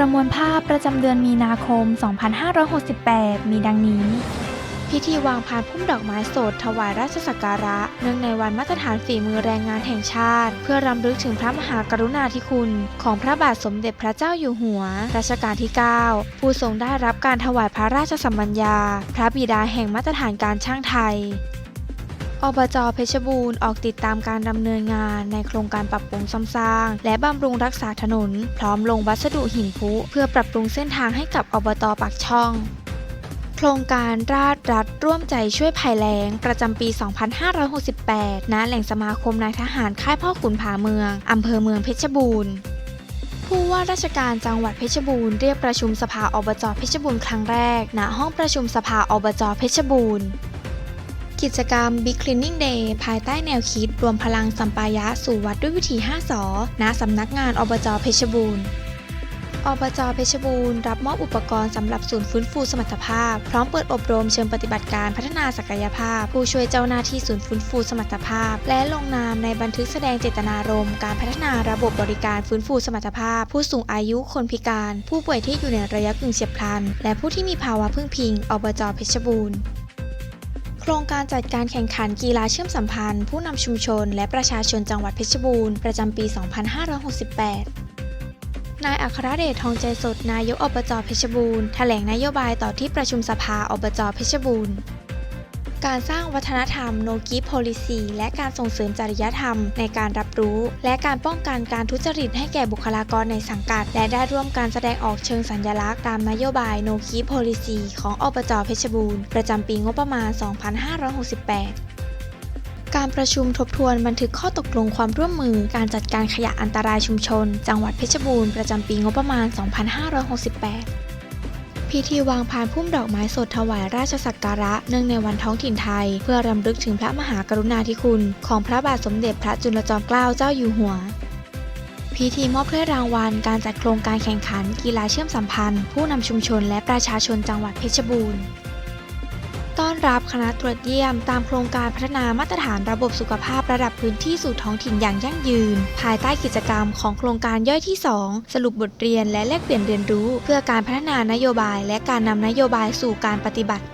ประมวลภาพประจำเดือนมีนาคม 2568 มีดังนี้ พิธีวางพานพุ่มดอกไม้สดถวายราชสักการะ เนื่องในวันมาตรฐานฝีมือแรงงานแห่งชาติ เพื่อรำลึกถึงพระมหากรุณาธิคุณ ของพระบาทสมเด็จพระเจ้าอยู่หัว รัชกาลที่ 9 ผู้ทรงได้รับการถวายพระราชสัมมัญญา พระบิดาแห่งมาตรฐานการช่างไทย อบจเพชรบูรณ์ออกติดตามการดำเนินงานในโครงการปรับปรุงซ่อมสร้าง และบำรุงรักษาถนน พร้อมลงวัสดุหินพุเพื่อปรับปรุงเส้นทางให้กับอบตปากช่องโครงการราชรัฐร่วมใจช่วยภัยแล้ง ประจำปี 2568 ณ แหล่งสมาคมนายทหารค่ายพ่อขุนผาเมือง อำเภอเมืองเพชรบูรณ์ ผู้ว่าราชการจังหวัดเพชรบูรณ์เรียกประชุมสภาอบจเพชรบูรณ์ครั้งแรก ณ ห้องประชุมสภาอบจเพชรบูรณ์ กิจกรรม Big Cleaning Day ภายใต้แนวคิดรวมพลังสัมปายะสู่วัดด้วยวิธี 5 สอณสำนักงานอบจเพชรบูรณ์อบจเพชรบูรณ์รับมอบอุปกรณ์สำหรับศูนย์ฟื้นฟูสมรรถภาพ พร้อมเปิดอบรมเชิงปฏิบัติการพัฒนาศักยภาพ ผู้ช่วยเจ้าหน้าที่ศูนย์ฟื้นฟูสมรรถภาพ และลงนามในบันทึกแสดงเจตนารมณ์การพัฒนาระบบบริการฟื้นฟูสมรรถภาพ ผู้สูงอายุคนพิการ ผู้ป่วยที่อยู่ในระยะกึ่งเฉียบพลัน และผู้ที่มีภาวะพึ่งพิงอบจเพชรบูรณ์ ครงการจัดการแข่งขันกีฬาเชื่อมสัมพันธ์ ผู้นำชุมชน และประชาชนจังหวัดเพชรบูรณ์ประจำปี 2568นายอัครเดชทองใจสด นายกอบจเพชรบูรณ์แถลงนโยบายต่อที่ประชุมสภาอบจเพชรบูรณ์ การสร้างวัฒนธรรม No g i v Policy และการส่งเสริมจริยธรรมในการรับรู้ และการป้องกันการทุจริตให้แก่บุคลากรในสังกัด และได้ร่วมการแสดงออกเชิงสัญลักษณ์ตามนโยบาย No g i v Policy ของอบจเพชรบูรณ์ประจำปีงบประมาณ 2568การประชุมทบทวนบันทึกข้อตกลงความร่วมมือการจัดการขยะอันตรายชุมชน จังหวัดเพชรบูรณ์ประจำปีงบประมาณ 2568 พิธีวางพานพุ่มดอกไม้สดถวายราชสักการะเนื่องในวันท้องถิ่นไทย เพื่อรำลึกถึงพระมหากรุณาธิคุณ ของพระบาทสมเด็จพระจุลจอมเกล้าเจ้าอยู่หัวพิธีมอบถ้วยรางวัลการจัดโครงการแข่งขัน กีฬาเชื่อมสัมพันธ์ ผู้นำชุมชนและประชาชนจังหวัดเพชรบูรณ์ ต้อนรับคณะตรวจเยี่ยมตามโครงการพัฒนามาตรฐานระบบสุขภาพระดับพื้นที่สู่ท้องถิ่นอย่างยั่งยืน ภายใต้กิจกรรมของโครงการย่อยที่ 2 สรุปบทเรียนและแลกเปลี่ยนเรียนรู้ เพื่อการพัฒนานโยบายและการนำนโยบายสู่การปฏิบัติ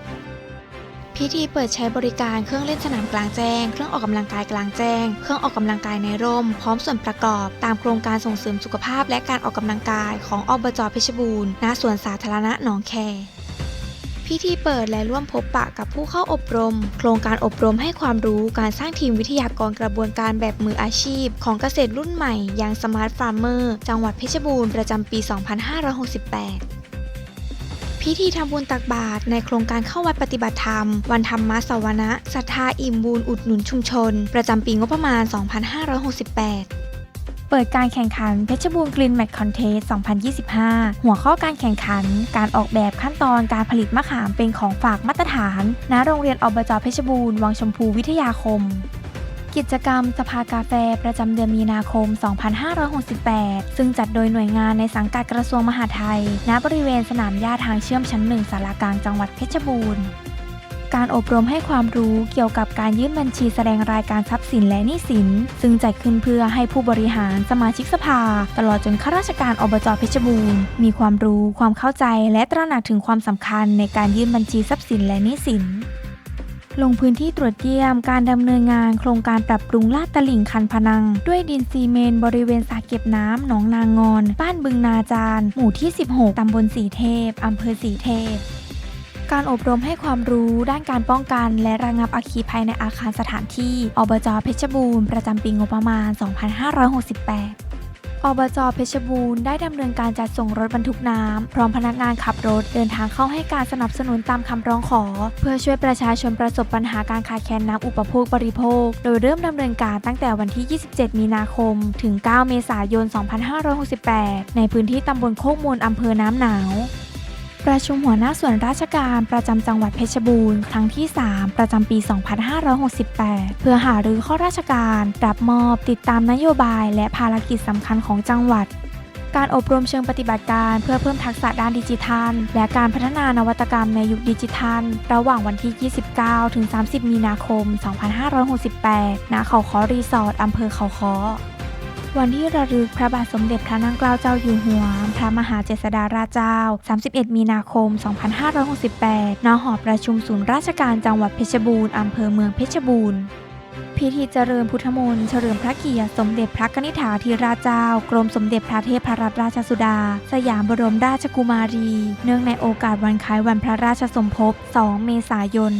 พิธีเปิดใช้บริการเครื่องเล่นสนามกลางแจ้ง เครื่องออกกำลังกายกลางแจ้ง เครื่องออกกำลังกายในร่ม พร้อมส่วนประกอบตามโครงการส่งเสริมสุขภาพและการออกกำลังกายของอบจเพชรบูรณ์ณสวนสาธารณะหนองแค พิธีเปิดและร่วมพบปะกับผู้เข้าอบรม โครงการอบรมให้ความรู้การสร้างทีมวิทยากรกระบวนการแบบมืออาชีพ ของเกษตรรุ่นใหม่อย่างสมาร์ทฟาร์มเมอร์จังหวัดเพชรบูรณ์ประจำปี 2568พิธีทำบุญตักบาตรในโครงการเข้าวัดปฏิบัติธรรม วันธรรมสวนะศรัทธาอิ่มบุญอุดหนุนชุมชน ประจำปีงบประมาณ 2568 เปิดการแข่งขันเพชรบูรณ์กรีนแมทคอนเทส 2025 หัวข้อการแข่งขัน การออกแบบขั้นตอนการผลิตมะขามเป็นของฝากมาตรฐาน ณ โรงเรียนอบจเพชรบูรณ์วังชมพูวิทยาคมกิจกรรมสภากาแฟประจำเดือนมีนาคม 2568 ซึ่งจัดโดยหน่วยงานในสังกัดกระทรวงมหาดไทย ณ บริเวณสนามหญ้าทางเชื่อมชั้นหนึ่งสารากลางจังหวัดเพชรบูรณ์ การอบรมให้ความรู้เกี่ยวกับการยื่นบัญชีแสดงรายการทรัพย์สินและหนี้สิน ซึ่งจัดขึ้นเพื่อให้ผู้บริหารสมาชิกสภา ตลอดจนข้าราชการอบจเพชรบูรณ์ มีความรู้ความเข้าใจและตระหนักถึงความสำคัญในการยื่นบัญชีทรัพย์สินและหนี้สินลงพื้นที่ตรวจเยี่ยมการดำเนินงานโครงการปรับปรุงลาดตลิ่งคันพนัง ด้วยดินซีเมนต์บริเวณสระเก็บน้ำหนองนางงอน บ้านบึงนาจาร หมู่ที่ 16 ตำบลสีเทพ อำเภอสีเทพ การอบรมให้ความรู้ด้านการป้องกันและระงับอัคคีภัยในอาคารสถานที่อบจเพชรบูรณ์ประจำปีงบประมาณ 2568อบจเพชรบูรณ์ได้ดำเนินการจัดส่งรถบรรทุกน้ำ พร้อมพนักงานขับรถเดินทางเข้าให้การสนับสนุนตามคำร้องขอ เพื่อช่วยประชาชนประสบปัญหาการขาดแคลนน้ำอุปโภคบริโภค โดยเริ่มดำเนินการตั้งแต่วันที่ 27 มีนาคม ถึง 9 เมษายน 2568 ในพื้นที่ตำบลโคกมูลอำเภอน้ำหนาว ประชุมหัวหน้าส่วนราชการประจำจังหวัดเพชรบูรณ์ครั้งที่ 3 ประจำปี 2568 เพื่อหารือข้อราชการ รับมอบ ติดตามนโยบาย และภารกิจสำคัญของจังหวัด การอบรมเชิงปฏิบัติการเพื่อเพิ่มทักษะด้านดิจิทัล และการพัฒนานวัตกรรมในยุคดิจิทัล ระหว่างวันที่ 29 ถึง 30 มีนาคม 2568 ณ เขาค้อรีสอร์ทอำเภอเขาค้อ วันที่ระลึกพระบาทสมเด็จพระนางเกล้าเจ้าอยู่หัว พระมหาเจษฎาราชเจ้า 31 มีนาคม 2568 ณ หอประชุมศูนย์ราชการจังหวัดเพชรบูรณ์ อำเภอเมืองเพชรบูรณ์พิธีเจริญพุทธมนต์เฉลิมพระเกียรติสมเด็จพระกนิษฐาธิราชเจ้า กรมสมเด็จพระเทพรัตนราชสุดา สยามบรมราชกุมารี เนื่องในโอกาสวันคล้ายวันพระราชสมภพ 2 เมษายน